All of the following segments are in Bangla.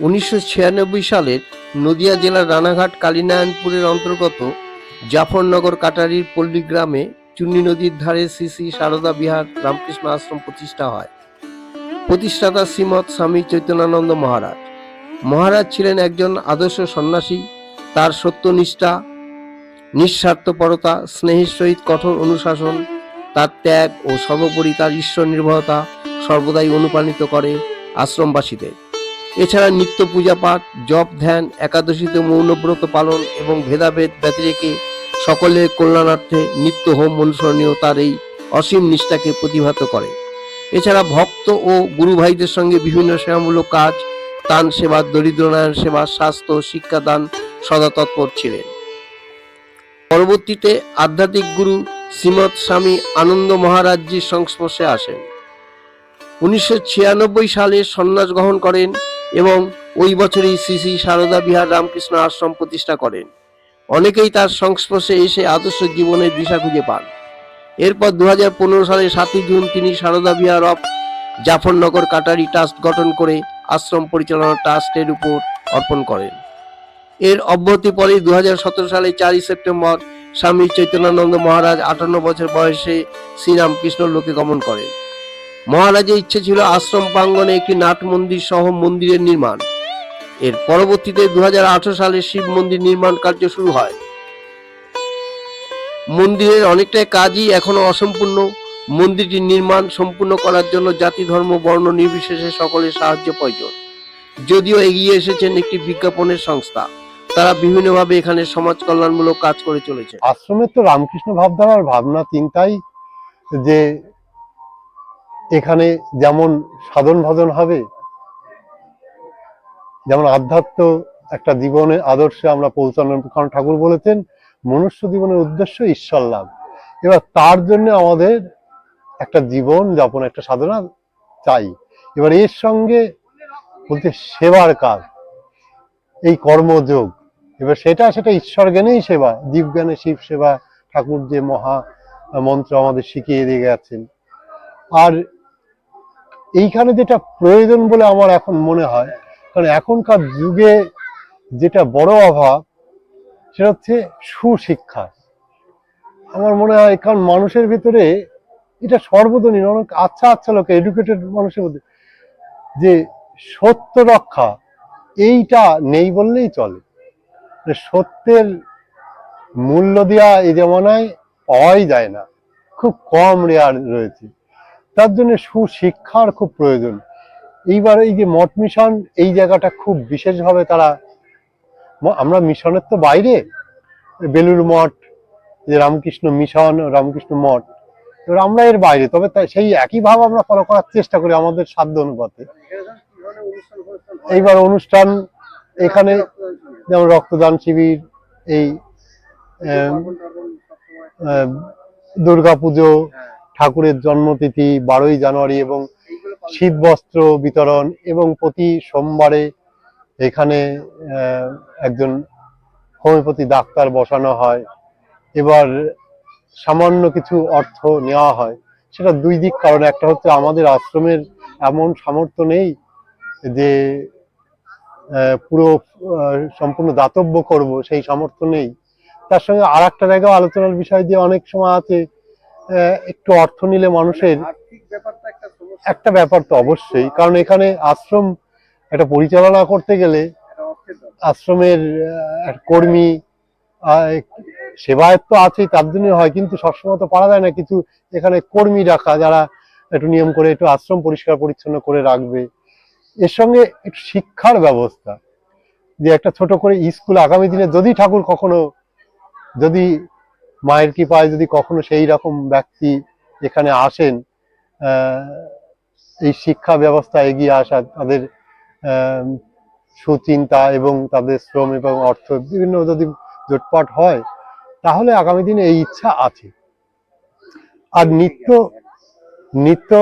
উনিশশো ছিয়ানব্বই সালের নদিয়া জেলার রানাঘাট কালীনারায়ণপুরের অন্তর্গত জাফরনগর কাটারির পল্লী গ্রামে চুন্নি নদীর ধারে শ্রী শ্রী সারদা বিহার রামকৃষ্ণ আশ্রম প্রতিষ্ঠা হয়। প্রতিষ্ঠাতা শ্রীমৎ স্বামী চৈতন্যানন্দ মহারাজ। মহারাজ ছিলেন একজন আদর্শ সন্ন্যাসী, তার সত্যনিষ্ঠা, নিঃস্বার্থপরতা, স্নেহের সহিত কঠোর অনুশাসন, তার ত্যাগ ও সর্বোপরি তার ঈশ্বর নির্ভরতা সর্বদাই অনুপ্রাণিত করে আশ্রমবাসীদের। এছাড়া নিত্য পূজা পাঠ, জপ ধ্যান, একাদশীতে মৌনব্রত পালন এবং ভেদাভেদ ব্যতিরেকে সকলের কল্যাণার্থে নিত্য হোম অনুসরণীয় তার এই অসীম নিষ্ঠাকে প্রতিভাত করে। এছাড়া ভক্ত ও গুরু ভাইদের সঙ্গে বিভিন্ন সেবামূলক কাজ, দান সেবা দরিদ্রনারায়ণ সেবা, স্বাস্থ্য শিক্ষাদান সদা তৎপর ছিলেন। পরবর্তীতে আধ্যাত্মিক গুরু শ্রীমৎ স্বামী আনন্দ মহারাজজির সংস্পর্শে আসেন। উনিশশো ছিয়ানব্বই সালে সন্ন্যাস গ্রহণ করেন এবং ওই বছরই শ্রী শ্রী সারদা বিহার রামকৃষ্ণ আশ্রম প্রতিষ্ঠা করেন। অনেকেই তার সংস্পর্শে এসে আদর্শ জীবনের দিশা খুঁজে পান। এরপর দু হাজার পনেরো সালে সাতই জুন তিনি সারদা বিহার অফ জাফরনগর কাটারি ট্রাস্ট গঠন করে আশ্রম পরিচালনা ট্রাস্টের উপর অর্পণ করেন। এর অব্যাহতি পরে দু হাজার সতেরো সালে চারই সেপ্টেম্বর স্বামী চৈতন্যানন্দ মহারাজ আটান্ন বছর বয়সে শ্রীরামকৃষ্ণ লোকে গমন করেন। মহারাজের ইচ্ছে ছিল আশ্রম প্রাঙ্গনে একটি নাট মন্দির সহ মন্দিরের নির্মাণ। এর পরবর্তীতে দু সালে শিব মন্দির নির্মাণ কার্য শুরু হয়। মন্দিরের অনেকটাই কাজই এখনও অসম্পূর্ণ। মন্দিরটি নির্মাণ সম্পূর্ণ করার জন্য জাতি, ধর্ম, বর্ণ নির্বিশেষে সকলের সাহায্য প্রয়োজন। যদিও এগিয়ে এসেছেন একটি বিজ্ঞাপনের সংস্থা। তারা বিভিন্নভাবে এখানে সমাজ কল্যাণমূলক কাজ করে চলেছে আশ্রমের তো রামকৃষ্ণ ভাবধারার ভাবনা চিন্তাই যে এখানে যেমন সাধন ভজন হবে, যেমন আধ্যাত্ম একটা জীবনের আদর্শে আমরা পৌঁছানোর কারণ ঠাকুর বলেছেন, মনুষ্য জীবনের উদ্দেশ্য ঈশ্বর লাভ। এবার তার জন্য আমাদের একটা জীবন যাপন, একটা সাধনা চাই। এবার এর সঙ্গে বলতে সেবার কাজ, এই কর্মযোগ। এবার সেটা সেটা ঈশ্বর জ্ঞানেই সেবা, জীব জ্ঞানে শিব সেবা, ঠাকুর যে মহা মন্ত্র আমাদের শিখিয়ে দিয়ে গেছেন। আর এইখানে যেটা প্রয়োজন বলে আমার এখন মনে হয়, কারণ এখনকার যুগে যেটা বড় অভাব, সেটা হচ্ছে সুশিক্ষা। আমার মনে হয় কারণ মানুষের ভিতরে এটা সর্বজনীন অনেক আচ্ছা আচ্ছা লোক এডুকেটেড মানুষের মধ্যে, যে সত্য রক্ষা, এইটা নেই বললেই চলে। যে সত্যের মূল্য দেওয়া এই জমানায় পাওয়াই যায় না। খুব কম রেয়ার রয়েছে। তার জন্য সুশিক্ষার খুব প্রয়োজন। এইবার এই যে মঠ মিশন, এই জায়গাটা খুব বিশেষভাবে তারা আমরা মিশনের তো বাইরে। বেলুর মঠ, যে রামকৃষ্ণ মিশন, রামকৃষ্ণ মঠ, এবার আমরা এর বাইরে। তবে সেই একই ভাব আমরা ফলো করার চেষ্টা করি আমাদের সাধ্য অনুপাতে। এইবার অনুষ্ঠান এখানে যেমন রক্তদান শিবির, এই দুর্গা পুজো ঠাকুরের জন্মতিথি বারোই জানুয়ারি এবং শীত বস্ত্র বিতরণ এবং প্রতি সোমবারে এখানে একজন হোমিওপ্যাথি ডাক্তার বসানো হয়। এবার সামান্য কিছু অর্থ নেওয়া হয়। সেটা দুই দিক, কারণ একটা হচ্ছে আমাদের আশ্রমের এমন সামর্থ্য নেই যে পুরো সম্পূর্ণ দাতব্য করব, সেই সামর্থ্য নেই। তার সঙ্গে আর একটা জায়গায় আলোচনার বিষয় দিয়ে অনেক সময় আছে একটু অর্থ নিলে মানুষের একটা ব্যাপার তো অবশ্যই কারণ এখানে আশ্রম একটা পরিচালনা করতে গেলে আশ্রমের কর্মী সেবায়ত তো আছেই তার জন্য হয় কিন্তু সবসময় তো পারা যায় না কিছু এখানে কর্মী রাখা যারা একটু নিয়ম করে একটু আশ্রম পরিষ্কার পরিচ্ছন্ন করে রাখবে। এর সঙ্গে একটু শিক্ষার ব্যবস্থা যে একটা ছোট করে স্কুল আগামী দিনে যদি ঠাকুর কখনো যদি মায়ের কৃপায় যদি কখনো সেই রকম ব্যক্তি এখানে আসেন এই শিক্ষা ব্যবস্থা এগিয়ে আসা, তাদের সুচিন্তা এবং তাদের শ্রম এবং অর্থ বিভিন্ন যদি জোটপাট হয়, তাহলে আগামী দিনে এই ইচ্ছা আছে। আর নিত্য নিত্য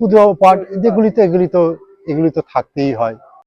পুজো পাঠ যেগুলি তো এগুলি তো এগুলি তো থাকতেই হয়।